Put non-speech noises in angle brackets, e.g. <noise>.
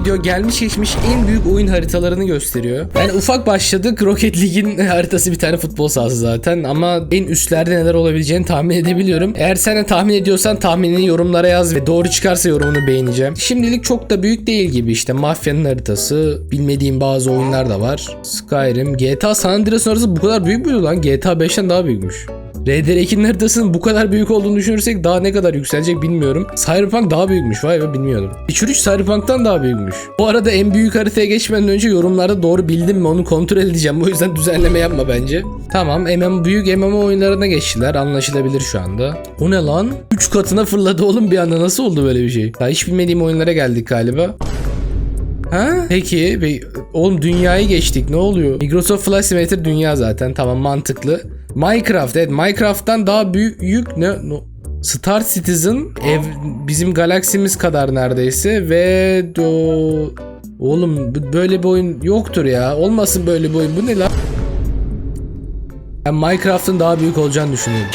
video gelmiş geçmiş en büyük oyun haritalarını gösteriyor. Yani ufak başladık. Rocket League'in <laughs> haritası bir tane futbol sahası zaten ama en üstlerde neler olabileceğini tahmin edebiliyorum. Eğer sen de tahmin ediyorsan tahminini yorumlara yaz ve doğru çıkarsa yorumunu beğeneceğim. Şimdilik çok da büyük değil gibi işte Mafya'nın haritası, bilmediğim bazı oyunlar da var. Skyrim, GTA San Andreas'ın haritası bu kadar büyük müydü lan? GTA 5'ten daha büyükmüş. RDR2'nin haritasının bu kadar büyük olduğunu düşünürsek daha ne kadar yükselecek bilmiyorum. Cyberpunk daha büyükmüş vay be bilmiyordum. Witcher 3 Cyberpunk'tan daha büyükmüş. Bu arada en büyük haritaya geçmeden önce yorumlarda doğru bildim mi onu kontrol edeceğim. <laughs> O yüzden düzenleme yapma bence. Tamam MM büyük MMO oyunlarına geçtiler anlaşılabilir şu anda. O ne lan? 3 katına fırladı oğlum bir anda nasıl oldu böyle bir şey? Daha hiç bilmediğim oyunlara geldik galiba. Ha? Peki. Be- Oğlum dünyayı geçtik. Ne oluyor? Microsoft Flight Simulator dünya zaten. Tamam mantıklı. Minecraft evet. Minecraft'tan daha büyük yük ne? no- Star Citizen ev bizim galaksimiz kadar neredeyse ve do Oğlum böyle bir oyun yoktur ya. Olmasın böyle bir oyun. Bu ne lan? Ben Minecraft'ın daha büyük olacağını düşünüyorum.